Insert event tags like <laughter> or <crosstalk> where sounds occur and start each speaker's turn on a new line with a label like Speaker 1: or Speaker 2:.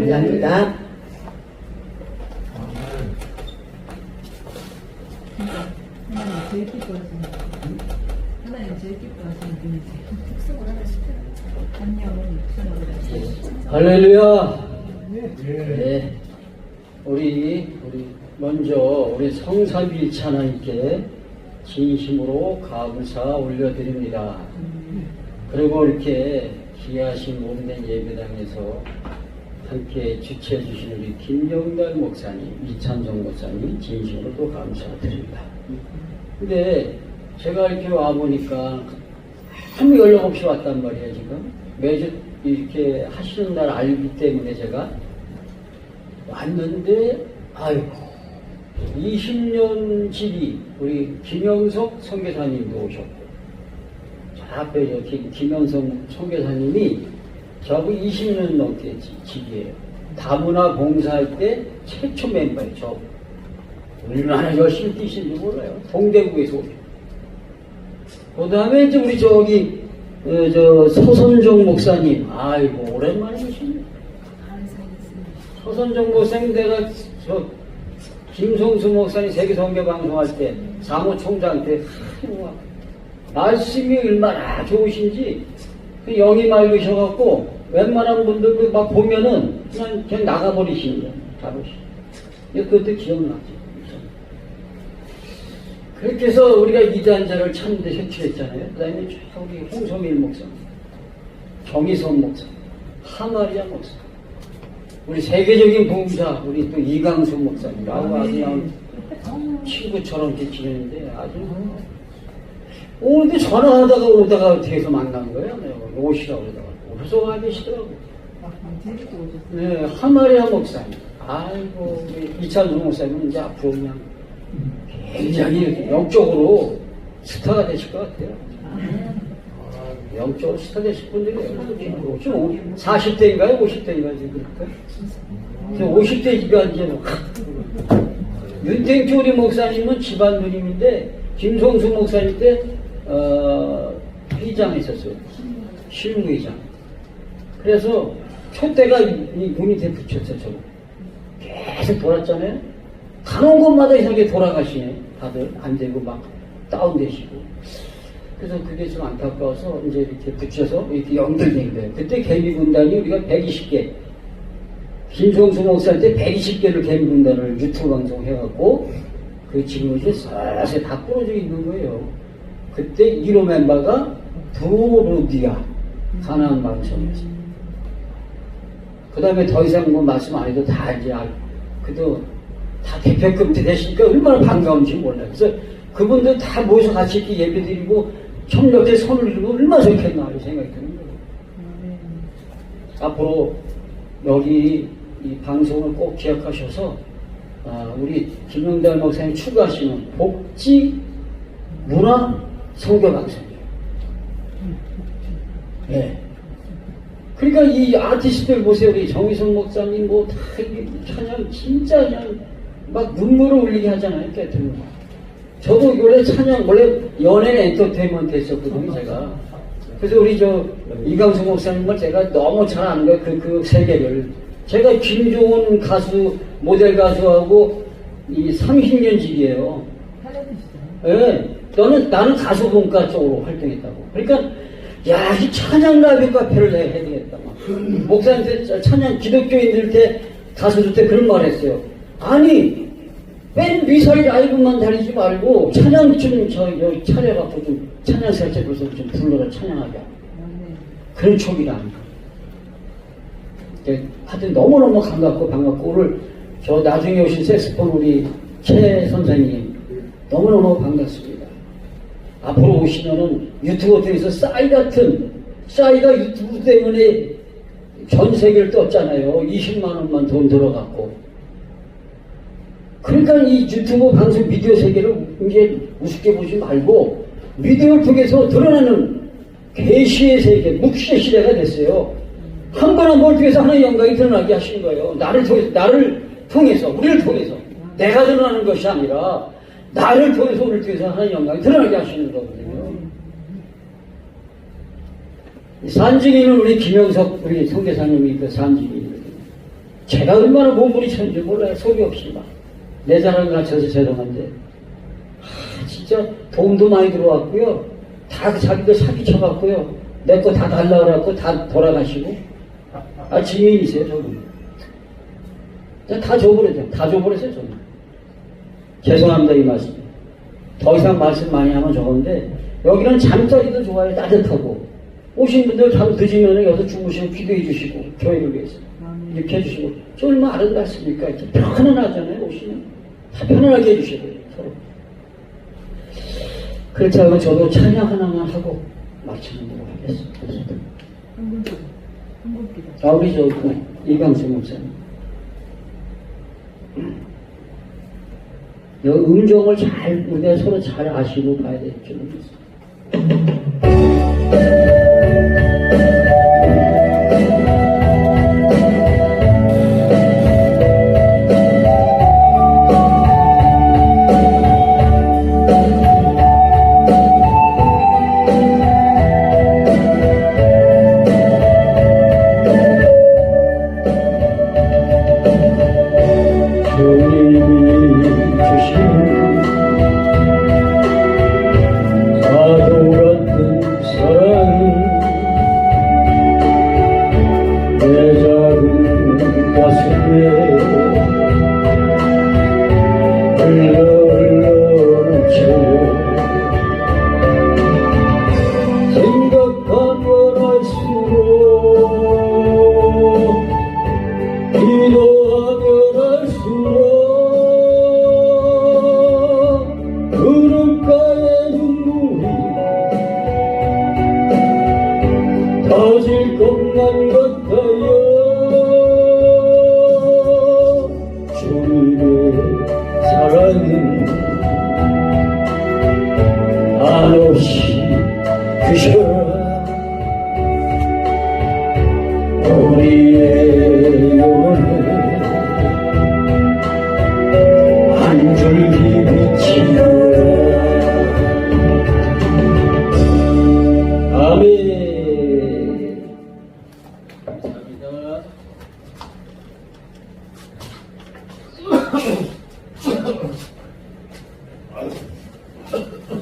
Speaker 1: 감사합니다.
Speaker 2: 하나님 제일 기뻐하시는 하나님 제일 기뻐하시는 분이지.
Speaker 3: 특성을 하나 시켜요.
Speaker 2: 안녕은 육성으로
Speaker 1: 할렐루야. 네. 우리 우리 먼저 우리 성삼일체 하나님께 진심으로 감사 올려드립니다. 그리고 이렇게 귀하신 몸된 예배당에서 함께 주최해 주신 우리 김영달 목사님, 이찬정 목사님 진심으로 또 감사드립니다. 근데 제가 이렇게 와 보니까 아무 연락 없이 왔단 말이에요 지금 매주 이렇게 하시는 날 알기 때문에 제가 왔는데 아이고 20년 지기 우리 김영석 선교사님도 오셨고 저 앞에 저 김- 김영석 선교사님이 저하고 20년 넘게 지- 지기예요. 다문화 봉사할 때 최초 멤버예요 저. 얼마나 열심히 뛰시는지 몰라요. 동대구에서 오셨고 그 다음에 이제 우리 저기 어, 저 서선정 목사님. 아이고 오랜만에 오시네. 서선정 목사님 내가 저 김성수 목사님 세계선교 방송할 때 사무총장 때 말씀이 얼마나 좋으신지 그 영이 맑으셔갖고 웬만한 분들 그 막 보면은 그냥 그냥 나가버리시는 거예요 잡으시 그것도 기억나지 그렇게 해서 우리가 이단자를 찾는데 색출했잖아요. 그 다음에 저기 홍성일 목사, 정희선 목사, 하마리아 목사, 우리 세계적인 봉사, 우리 또 이강수 목사님하고 아주 그냥 친구처럼 이렇게 지내는데 아주 오늘도 전화하다가 오다가 뒤에서 만난 거예요. 내가 오시라고 그러다가 오셔서 와 계시더라고.
Speaker 2: 오셨어요.
Speaker 1: 네, 하마리아 목사님. 아이고, 우리 이찬수 목사님은 이제 앞으로 그냥 굉장히 영적으로 스타가 되실 것 같아요. 영적으로 스타 되실 분들이에요. 지금 40대인가요? 50대인가요? 지금 그러니까? 50대니까 이제 우리 목사님은 집안 누님인데 김성수 목사님 때 어, 회장 했었어요. 실무회장. 그래서 초대가 이, 이 분이 붙였어요. 저거. 계속 돌았잖아요. 가는 곳마다 이상하게 돌아가시네. 다들 안 되고 막 다운되시고. 그래서 그게 좀 안타까워서 이제 이렇게 붙여서 이렇게 연결된 거예요. 그때 개미군단이 우리가 120개. 김성수 목사 때 120개를 개미군단을 유튜브 방송 해갖고 그 지금 이제 쎄쎄 다 부러져 있는 거예요. 그때 1호 멤버가 부르디아 가나안 방송에서. 그 다음에 더 이상 뭐 말씀 안 해도 다 이제 알, 그래도 다 대표급 때 되시니까 얼마나 반가운지 몰라요. 그래서 그분들 다 모여서 같이 이렇게 예배 드리고 청력에 손을 들고 얼마나 좋겠나 하는 생각이 드는 거예요. 앞으로 여기 이 방송을 꼭 기억하셔서 아, 우리 김영달 목사님 추구하시는 복지 문화 성교 방송이에요. 예. 그러니까 이 아티스트들 보세요. 우리 정희성 목사님 뭐다 찬양 진짜 그냥 막 눈물을 흘리게 하잖아요. 깨뜨리고. 저도 원래 찬양 원래 연예인 엔터테인먼트 했었거든요. 제가. 그래서 우리 저 이강수 목사님을 제가 너무 잘 아는 거예요. 그, 그 세계를. 제가 김종훈 가수, 모델 가수하고 이 30년 지기예요. 예, 너는 나는 가수 본가 쪽으로 활동했다고. 그러니까 야, 이 찬양 라이브 카페를 내가 해야 되겠다. 막. 목사님한테 찬양 기독교인들한테 가수들한테 그런 말 했어요. 아니, 맨 미사일 라이브만 다니지 말고 찬양 좀 저, 저 차려갖고 좀 찬양 살짝 불러서 좀 불러라 찬양하게.
Speaker 2: 네.
Speaker 1: 그런 촉이라니까. 예, 하여튼 너무너무 반갑고 반갑고 오늘 저 나중에 오신 색스폰 우리 최 선생님 너무너무 반갑습니다. 앞으로 오시면은 유튜브 통해서 싸이 같은 싸이가 유튜브 때문에 전 세계를 떴잖아요. 20만 원만 돈 들어갔고. 그러니까 이 유튜브 방송 미디어 세계를 이제 우습게 보지 말고 미디어를 통해서 드러나는 계시의 세계, 묵시의 시대가 됐어요. 한 번 한 번 통해서 하나의 영광이 드러나게 하신 거예요. 나를 통해서, 나를 통해서, 우리를 통해서. 내가 드러나는 것이 아니라, 나를 통해서, 우리를 통해서 하나의 영광이 드러나게 하시는 거거든요. 이 산증인은 우리 김영석, 우리 성대사님이 그 산증인이거든요. 제가 얼마나 몸부리 쳤는지 몰라요. 소리 없이 막. 내 자랑 갖춰서 죄송한데. 아, 진짜 돈도 많이 들어왔고요. 다 자기들 사기 쳐갖고요. 내 거 다 달라 그래갖고 다 돌아가시고. 아, 증인이세요, 저분. 다 줘버렸죠. 다 줘버렸어요, 저는. 죄송합니다, 이 말씀. 더 이상 말씀 많이 하면 좋은데, 여기는 잠자리도 좋아요, 따뜻하고. 오신 분들 잠 늦으면 여기서 주무시고 기도해 주시고, 교회를 위해서. 이렇게 해주시고, 저 얼마나 아름답습니까? 이렇게 편안하잖아요, 오시면. 다 편안하게 해주셔야 돼요, 서로. 그렇지 않으면 저도 찬양 하나만 하고, 마치는 대로 하겠습니다. 아, 우리 저, 이광수 목사님. 이 음정을 잘, 우리가 서로 잘 아시고 봐야 될 줄은 있어요. 한없이 주셔 우리의 영혼을 한 줄기 비치라 아멘. 감사합니다 <laughs>